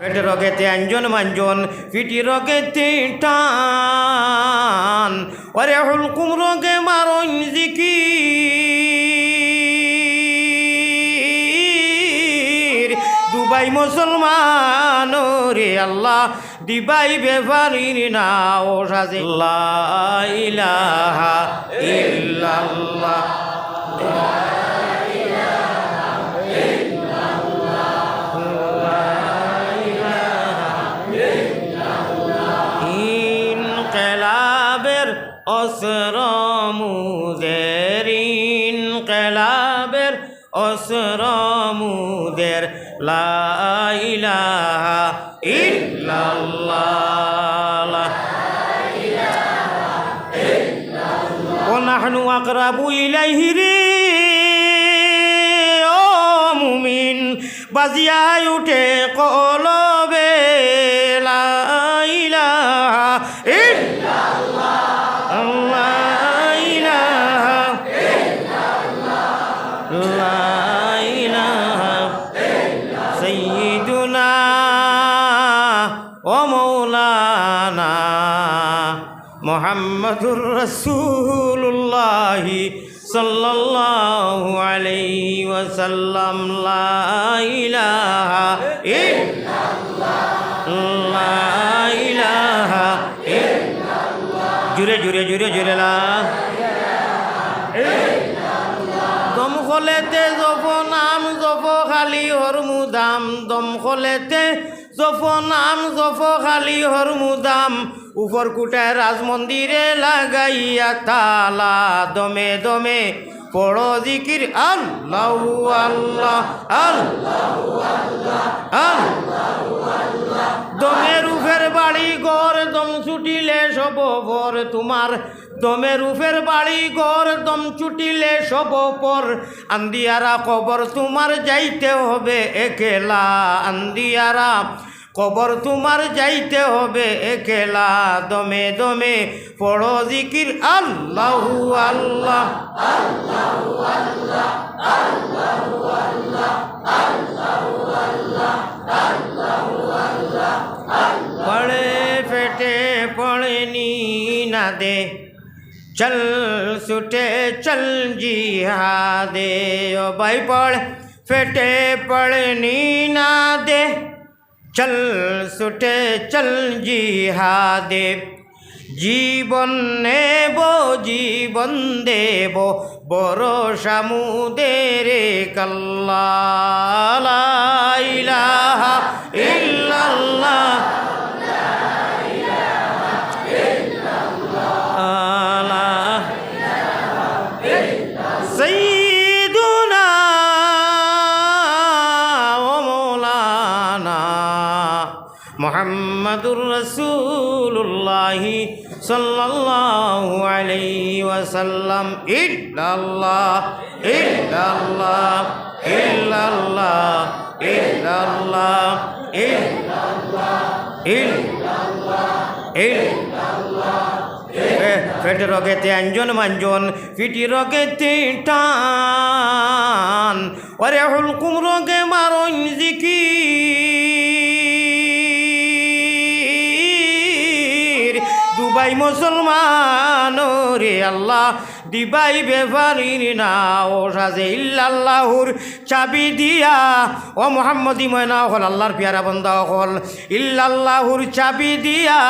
পেট রগেতে আঞ্জন মাঞ্জন PT রগেতে টান। ওরে হুলকুম রগে মারণ জিকির। দুবাই মুসলমান রে আল্লাহ, দিবাই বেফারির না ও সাজে ইলাহা ইল্লাল্লাহ। অসর মুদের ইনকেলাবের অসর মুদের লাইলাহা ইল্লাল্লাহ ونحن أقرب إليه রে ও মুমিন বাজিয়ায় মোহাম্মদুর রসুল্লাহ সাল্লাল্লাহু আলাইহি ওয়াসাল্লাম, লা ইলাহা ইল্লাল্লাহ। লা ইলাহা ইল্লাল্লাহ। জুরে জুরে জুরে জুরে লা দম খলেতে জপ নাম জপ খালি হরমুদাম। দম জপ নাম জপ খালি হরমুদাম। উপর কুটায় রাজ মন্দিরে লাগাইয়া তালা। দমে দমে পড়ো জিকির। আল্লাহ আল্লাহ আল্লাহ দমের উফের বাড়ি গড় দম ছুটিলে সব পর তোমার। দমে রূপের বাড়ি ঘর দম ছুটিলে সব পর আন্দিয়ারা কবর তোমার যাইতে হবে একেলা আন্দিয়ারা কবর তোমার যাইতে হবে একেলা দমে দমে পড়ো জিকির আল্লাহু আল্লাহ আল্লাহ পড়ে ফেটে পড়ে নি না দে চল সুটে চল জিহাদে ও ভাই পড় ফেটে পড়নি না দে চল সুটে চল জিহাদে জীবন নেব জীবন দেব বড় সামুদের কাল্লা ইল্লাল্লাহ মোহাম্মদুর রসুল্লাহ সাল্লাল্লাহু আলাইহি ওয়াসাল্লাম। ইল্লাল্লাহ ইল্লাল্লাহ ইল্লাল্লাহ ইল্লাল্লাহ রকেতে আঞ্জন মাঞ্জন ফিটি রকেতে টান ওরে হুলকুম রোগে মারণ জিকির। দুবাই মুসলমান রে আল্লাহ, দিবাই বেফারির না ও সাজে ইল্লাল্লাহুর চাবি দিয়া। ও মোহাম্মদি ময়না, হল আল্লাহর পিয়ারা বন্দা, হল ইল্লাল্লাহুর চাবি দিয়া।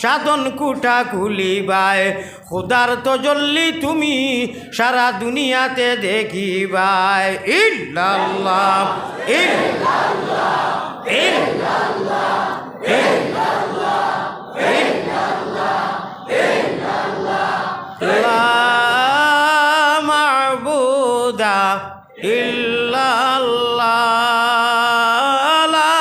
সাধন কুটা খুলিবায় খুদার তো জল্লি তুমি সারা দুনিয়াতে দেখিবাই ইল্লাল্লাহ ইল্লাল্লাহ ইল্লাল্লাহ لا হুদা ইল্লাল্লাহ লা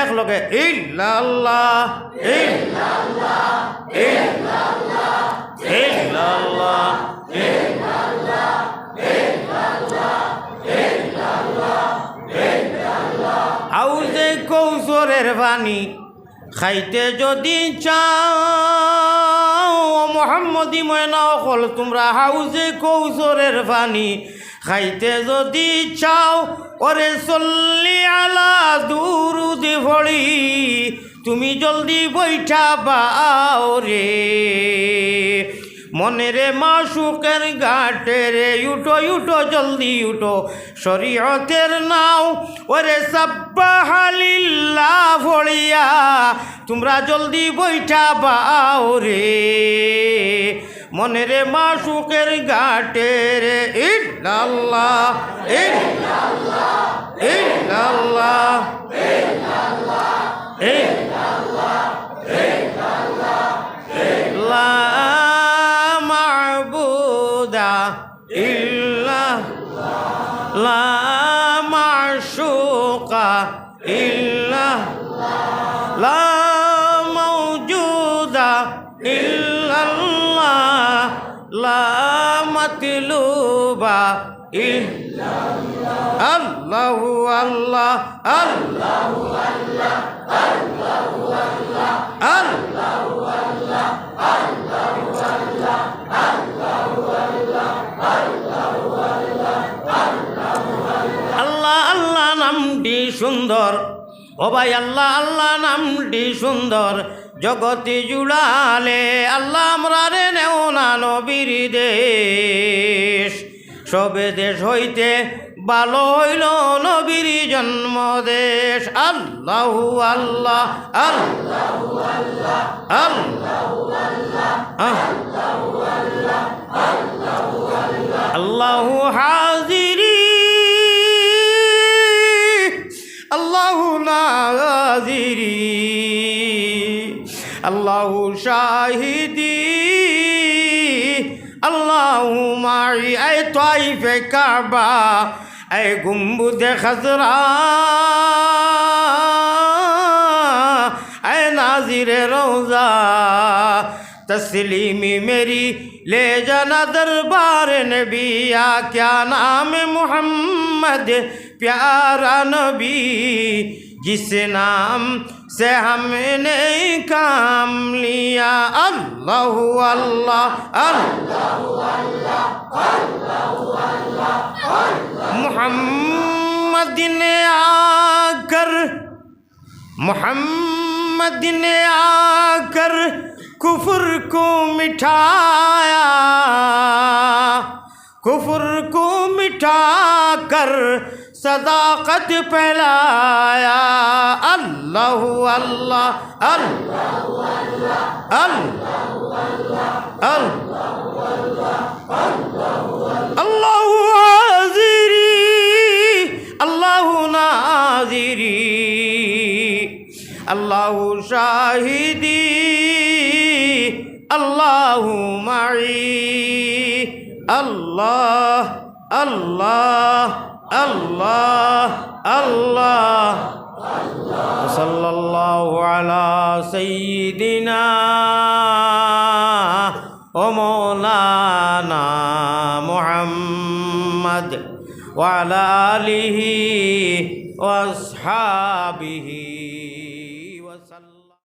এক লগে ইল্লাল্লাহ ইল্লাল্লাহ ইল্লাল্লাহ ইল্লাল্লাহ। পানি খাইতে যদি চাও মোহাম্মদি ময়না অকল, তোমরা হাউজে কৌশরের পানি খাইতে যদি চাও, ওরে চল্লি আলা দুরুদি ভরি, তুমি জলদি বৈঠা বাও রে। মনেরে মাসুকের ঘাটে রে, উঠো উঠো, জলদি উঠো, শরীয়তের নাও, ওরে সাব্বাহালিল্লাহ ভলিয়া তোমরা জলদি বৈঠা বাও রে মনেরে মাসুকের ঘাটে রে ইল্লাল্লাহ ইল্লাল্লাহ ইল্লাল্লাহ لا معبود إلا لا لا موجود إلا الله لا مطلوب إلا الله الله الله الله আল্লাহ আল্লাহ নামটি সুন্দর ভাই আল্লাহ আল্লাহ নামটি সুন্দর। জগতি জুড়ালে আল্লাহ আমরা রে নেও না নবীর দেশ। সবে দেশ হইতে ভালো হইল নবীর জন্ম দেশ আল্লাহ আল্লাহ আল্লাহ আল্লাহ। আল্লাহু শাহিদি আল্লাহ মারি এই তাইফে কাবা এই গুম্বুদে খাজরা اے ناظر روزہ تسلیمی میری لے جانا دربار نبی یا کیا نام محمد پیارا نبی جس نام سے ہم نے کام لیا۔ اللہ اللہ، محمد نے آ کر، محمد نے آ کر کفر کو مٹھایا۔ کفر کو مٹھا کر صداقت پھیلایا اللہ اللہ اللہ اللہ اللہ اللہ اللہ ناظری اللہ شاہدی اللہ معی اللہ اللہ الله الله. وصلى الله على سيدنا ومولانا محمد وعلى آله وأصحابه.